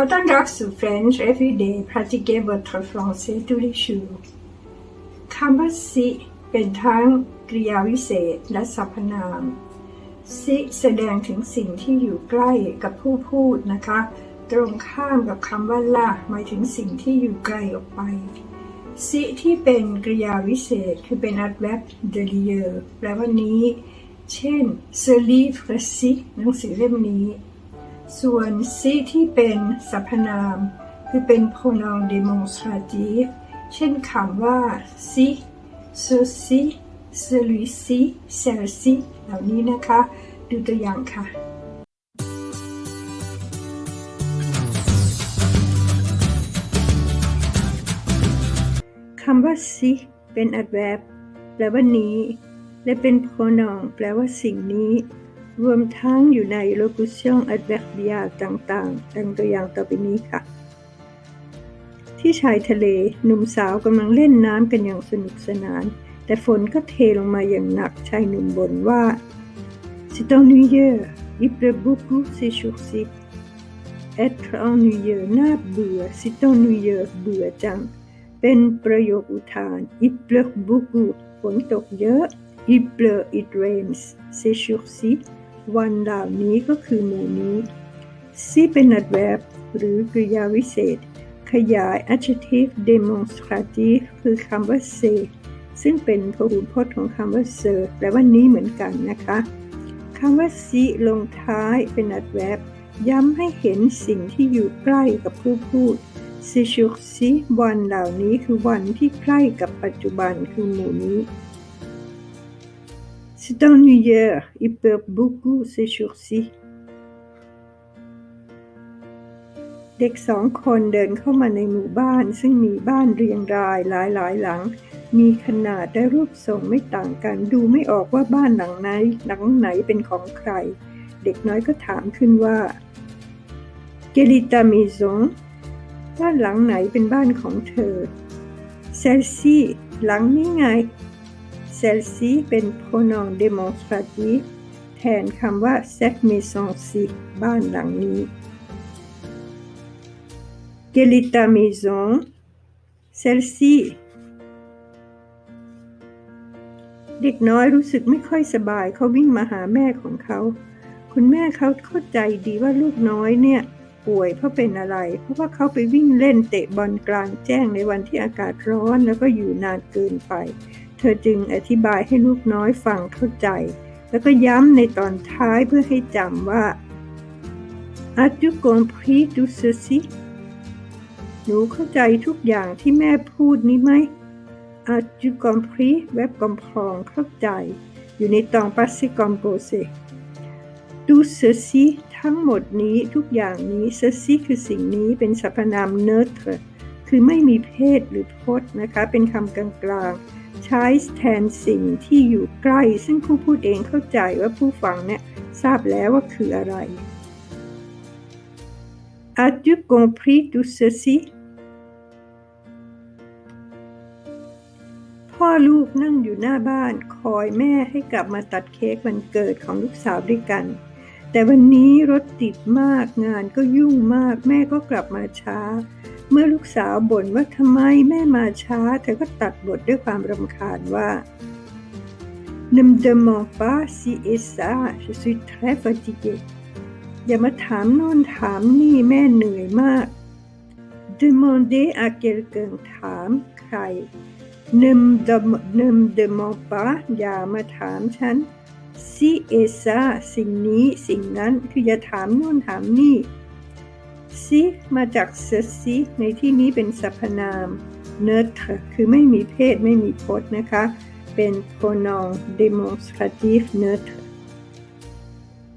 ขอต้อนรับสู่ French Everyday Pratiquer votre français tous les jours คำว่า si เป็นทั้งกริยาวิเศษและสรรพนาม si แสดงถึงสิ่งที่อยู่ใกล้กับผู้พูดนะคะ ตรงข้ามกับคำว่า la หมายถึงสิ่งที่อยู่ไกลออกไป si ที่เป็นกริยาวิเศษคือเป็น adverb de lieu แปลว่านี้ เช่น ce livre ci หนังสือเล่มนี้ ส่วน si ที่เป็นสรรพนาม คือเป็น pronom demonstratif เช่นคำว่า si ceci celui-ci celle-ci เหล่านี้นะคะ ดูตัวอย่างค่ะ คำว่า si เป็น adverb แปลว่านี้ และเป็น pronoun แปลว่าสิ่งนี้ รวมทั้งอยู่ใน locution adverbia ต่างๆดังตัวอย่างต่อไปนี้ค่ะ ที่ชายทะเลหนุ่มสาวกำลังเล่นน้ำกันอย่างสนุกสนาน แต่ฝนก็เทลงมาอย่างหนักชายหนุ่มบ่นว่า C'est ennuyeux il pleut beaucoup ces jours-ci être ennuyeux น่าเบื่อ C'est ennuyeux เบื่อจัง เป็นประโยคอุทาน il pleut beaucoup ฝนตกเยอะ il pleut it rains ces jours-ci วันเหล่านี้ก็คือหมู่นี้ si เป็น adverb หรือกริยาวิเศษ ขยาย adjective demonstrative คือคำว่า say ซึ่งเป็นพหูพจน์ของคำว่า ser แปลว่านี้เหมือนกันนะคะคำว่า si ลงท้ายเป็น adverb ย้ำให้เห็นสิ่งที่อยู่ใกล้กับผู้พูด ces jours-ci วันเหล่านี้คือวันที่ใกล้กับปัจจุบันคือหมู่นี้ C'est ennuyeux il pleut beaucoup ces jours-ci เด็กสองคนเดินเข้ามาในหมู่บ้าน ซึ่งมีบ้านเรียงรายหลายหลายหลัง มีขนาดและรูปทรงไม่ต่างกัน ดูไม่ออกว่าบ้านหลังไหนหลังไหนเป็นของใคร เด็กน้อยก็ถามขึ้นว่า Quelle est ta maison บ้านหลังไหนเป็นบ้านของเธอ Celle-ci หลังนี้ไง Celle-ci เป็น pronom demonstratif แทนคำว่า cette maison-ci บ้านหลังนี้ Quelle est ta maison? Celle-ci. เด็กน้อยรู้สึกไม่ค่อยสบายเขาวิ่งมาหาแม่ของเขา คุณแม่เขาเข้าใจดีว่าลูกน้อยเนี่ย ป่วยเพราะเป็นอะไร เพราะว่าเขาไปวิ่งเล่นเตะบอลกลางแจ้งในวันที่อากาศร้อนแล้วก็อยู่นานเกินไป เธอจึงอธิบายให้ลูกน้อยฟังเข้าใจ แล้วก็ย้ำในตอนท้ายเพื่อให้จำว่า As-tu compris tout ceci? หนูเข้าใจทุกอย่างที่แม่พูดนี้ไหม As-tu compris แวบกำพองเข้าใจ อยู่ในตอง passé composé tout ceci ทั้งหมดนี้ทุกอย่างนี้ ceci คือสิ่งนี้เป็นสรรพนาม neutre คือไม่มีเพศหรือพจน์นะคะ เป็นคำกลางๆ ใช้แทนสิ่งที่อยู่ใกล้ ซึ่งผู้พูดเองเข้าใจว่าผู้ฟังเนี่ยทราบแล้วว่าคืออะไร As-tu compris tout ceci พ่อลูกนั่งอยู่หน้าบ้านคอยแม่ให้กลับมาตัดเค้กวันเกิดของลูกสาวด้วยกัน แต่วันนี้รถติดมากงานก็ยุ่งมากแม่ก็กลับมาช้า เมื่อลูกสาวบ่นว่าทำไมแม่มาช้า เธอก็ตัดบทด้วยความรำคาญว่า Ne me demande pas si et ça je suis très fatiguée อย่ามาถามโน่นถามนี่แม่เหนื่อยมาก Demander à quelqu'un ถามใคร Ne me dem- ne me demande pas อย่ามาถามฉัน si et ça สิ่งนี้สิ่งนั้นคืออย่าถามโน่นถามนี่ si มาจาก ceci ในที่นี้เป็นสรรพนาม neutre คือไม่มีเพศไม่มีพจน์นะคะ เป็น pronom demonstratif neutre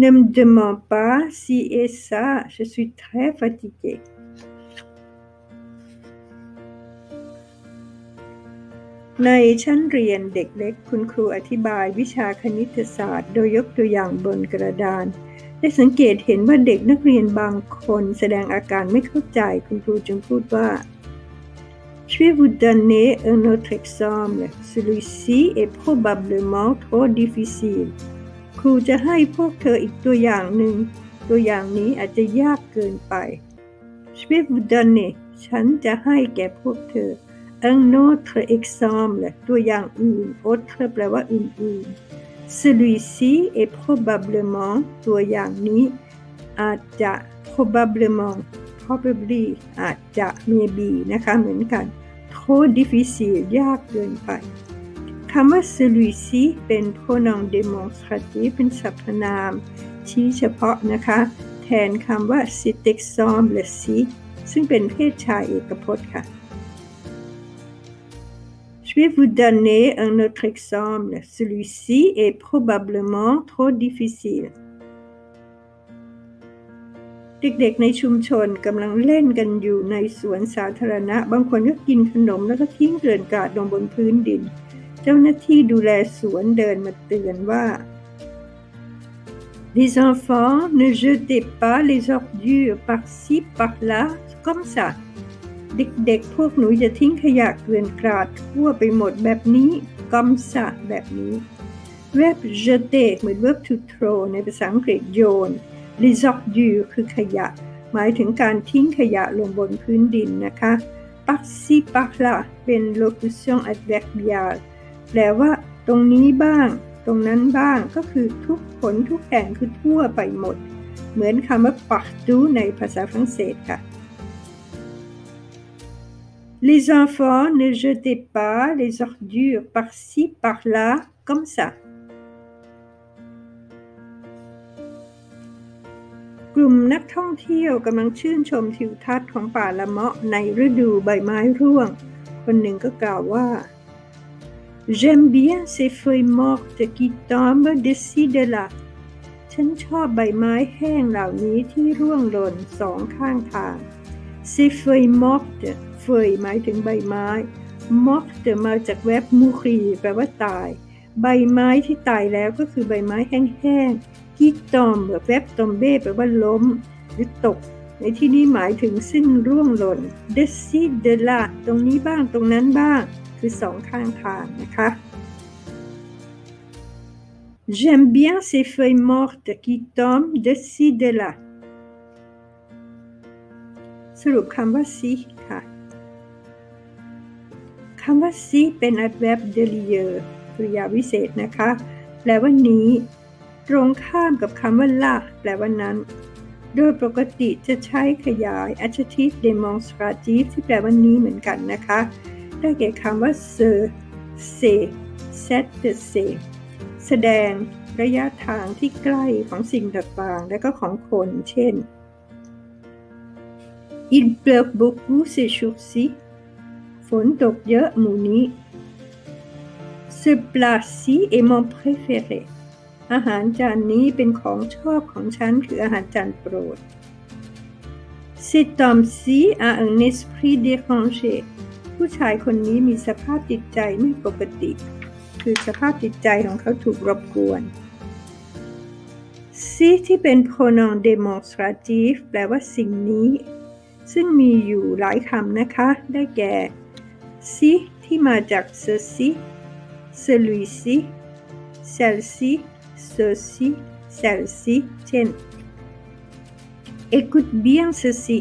Ne me demande pas si et ça je suis très fatiguée ในชั้นเรียนเด็กเล็กคุณครูอธิบายวิชาคณิตศาสตร์ โดยยกตัวอย่างบนกระดาน ได้สังเกตเห็นว่าเด็กนักเรียนบางคนแสดงอาการไม่เข้าใจคุณครูจึงพูดว่า Je vais vous donner un autre exemple. Celui-ci est probablement trop difficile. ครูจะให้พวกเธออีกตัวอย่างหนึ่ง ตัวอย่างนี้อาจจะยากเกินไป Je vais vous donner ฉันจะให้แก่พวกเธอ un autre exemple ตัวอย่างอื่น autre แปลว่าอื่นๆ celui-ci est probablement ตัวอย่างนี้ อาจจะ probablement probably อาจจะ maybe นะคะเหมือนกัน trop difficile ยากเกินไปคำว่า celui-ci เป็น pronom démonstratif เป็นสรรพนาม ชี้เฉพาะนะคะ แทนคำว่า cet exemple ci ซึ่งเป็นเพศชายเอกพจน์ค่ะ vais vous donner un autre exemple. Celui-ci est probablement trop difficile. เด็กๆในชุมชนกำลังเล่นกันอยู่ในสวนสาธารณะ บางคนก็กินขนมแล้วก็ทิ้งเกลื่อนกลาดลงบนพื้นดิน เจ้าหน้าที่ดูแลสวนเดินมาเตือนว่า Les enfants ne jetez pas les ordures par-ci par-là comme ça เด็กๆ พวกหนูอย่าทิ้งขยะเกลื่อนกลาดทั่วไปหมดแบบนี้ comme ça แบบนี้ verb j e t e เหมือน verb to throw ในภาษาอังกฤษโยน les ordures คือขยะ หมายถึงการทิ้งขยะลงบนพื้นดินนะคะ par-ci par-là เป็น locution adverbial แปลว่า ตรงนี้บ้าง ตรงนั้นบ้างก็คือทุกผลทุกแห่งคือทั่วไปหมด เหมือนคำว่า partout ในภาษาฝรั่งเศสค่ะ Les enfants ne jetez pas les ordures par-ci par-là comme ça กลุ่มนักท่องเที่ยวกำลังชื่นชมทิวทัศน์ของป่าละเมาะในฤดูใบไม้ร่วง คนหนึ่งก็กล่าวว่า J'aime bien ces feuilles mortes qui tombent d'ici de là ฉันชอบใบไม้แห้งเหล่านี้ที่ร่วงหล่นสองข้างทาง Ces feuilles mortes feuilles หมายถึงใบไม้ morte มาจากแวบมูรีแปลว่าตาย ใบไม้ที่ตายแล้วก็คือใบไม้แห้งๆที่ตอมแบบแวบตอมเบ้แปลว่าล้ม หรือตก ในที่นี้หมายถึงซึ่งร่วงหล่น de ci de là ตรงนี้บ้างตรงนั้นบ้าง คือสองข้างทางนะคะ J'aime bien ces feuilles mortes qui tombent de ci de là สรุปคำว่า ci ค่ะคำว่า ci เป็น adverb de lieu กริยาวิเศษนะคะ แปลว่านี้ ตรงข้ามกับคำว่า la แปลว่านั้น โดยปกติจะใช้ขยาย adjective demonstrative ที่แปลว่านี้เหมือนกันนะคะ ได้แก่คำว่า ce c'est cette c'est แสดงระยะทางที่ใกล้ของสิ่งต่างๆ และก็ของคน เช่น Il pleut beaucoup ces jours-ci ฝนตกเยอะหมู่นี้ Ce plat-ci est mon préféré อาหารจานนี้เป็นของชอบของฉันคืออาหารจานโปรด Cet homme-ci a un esprit dérangé ผู้ชายคนนี้มีสภาพจิตใจไม่ปกติ คือสภาพจิตใจของเขาถูกรบกวน Si ที่เป็น pronom demonstratif แปลว่าสิ่งนี้ ซึ่งมีอยู่หลายคำนะคะ ได้แก่ si ที่มาจาก ceci celui-ci celle-ci ceci celle-ci เช่น écoute bien ceci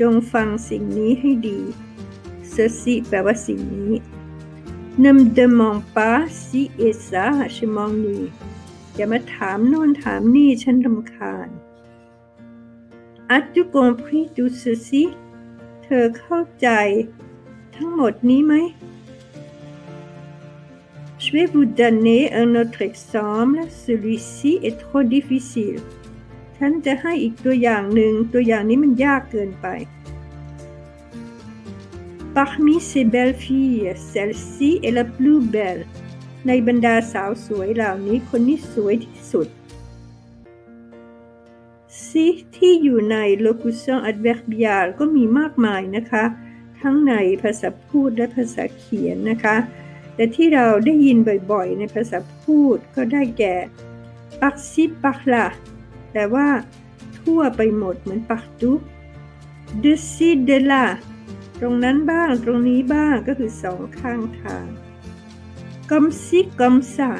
จงฟังสิ่งนี้ให้ดี ceci แปลว่าสิ่งนี้ ne me demande pas si et ça je m'ennuie อย่ามาถามโน่นถามนี่ฉันรำคาญ As-tu compris tout ceci เธอเข้าใจทั้งหมดนี้ไหม Je vais vous donner un autre exemple. Celui-ci est trop difficile. ฉันจะให้อีกตัวอย่างหนึ่ง ตัวอย่างนี้มันยากเกินไป Parmi ces belles filles, celle-ci est la plus belle. ในบรรดาสาวสวยเหล่านี้คนนี้สวยที่สุด Si ที่อยู่ใน locution adverbial ก็มีมากมายนะคะ ทั้งในภาษาพูดและภาษาเขียนนะคะ แต่ที่เราได้ยินบ่อยๆ ในภาษาพูดก็ได้แก่ par-ci par-là แปลว่า ทั่วไปหมดเหมือน partout de ci de là ตรงนั้นบ้างตรงนี้บ้างก็คือสองข้างทาง comme ci comme ça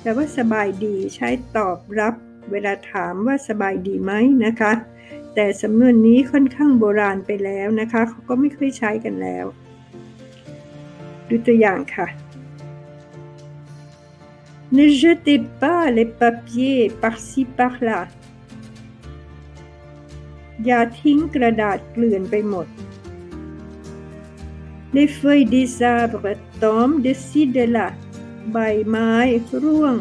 แปลว่าสบายดีใช้ตอบรับ เวลาถามว่าสบายดีไหมนะคะ แต่สำนวนนี้ค่อนข้างโบราณไปแล้วนะคะเขาก็ไม่ค่อยใช้กันแล้ว ดูตัวอย่างค่ะ Ne jetez pas les papiers par-ci par-là อย่าทิ้งกระดาษเกลื่อนไปหมด Les feuilles des arbres tombent de ci de là ใบไม้ร่วง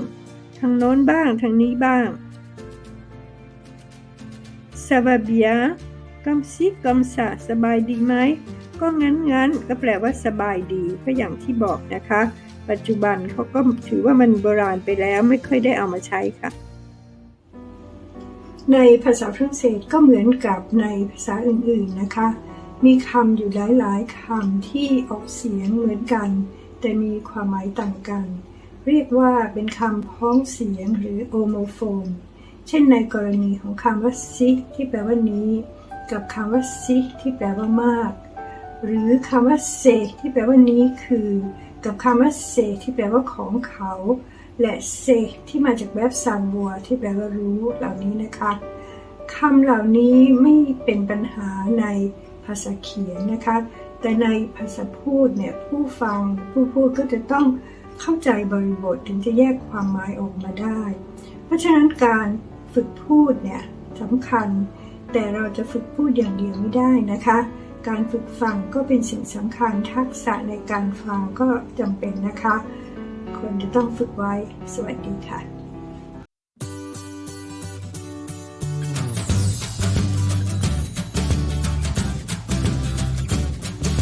ทางโน้นบ้างทางนี้บ้าง Ça va bien comme ci comme ça สบายดีไหม ก็งั้นงั้นก็แปลว่าสบายดีก็อย่างที่บอกนะคะ ปัจจุบันเขาก็ถือว่ามันโบราณไปแล้วไม่ค่อยได้เอามาใช้ค่ะ ในภาษาฝรั่งเศสก็เหมือนกับในภาษาอื่นๆนะคะ มีคำอยู่หลายๆคำที่ออกเสียงเหมือนกัน แต่มีความหมายต่างกัน เรียกว่าเป็นคำพ้องเสียงหรือโอโมโฟน เช่นในกรณีของคำว่าซิที่แปลว่านี้ กับคำว่าซิที่แปลว่ามาก หรือคำว่าเซที่แปลว่านี้คือ กับคำว่าเซที่แปลว่าของเขา และเซที่มาจากแบบซานวัวที่แปลว่ารู้เหล่านี้นะคะคำเหล่านี้ไม่เป็นปัญหาในภาษาเขียนนะคะ แต่ในภาษาพูดเนี่ยผู้ฟังผู้พูดก็จะต้องเข้าใจบริบทถึงจะแยกความหมายออกมาได้ เพราะฉะนั้นการ ฝึกพูดเนี่ยสำคัญ แต่เราจะฝึกพูดอย่างเดียวไม่ได้นะคะ การฝึกฟังก็เป็นสิ่งสำคัญทักษะในการฟังก็จำเป็นนะคะควรจะต้องฝึกไว้สวัสดีค่ะ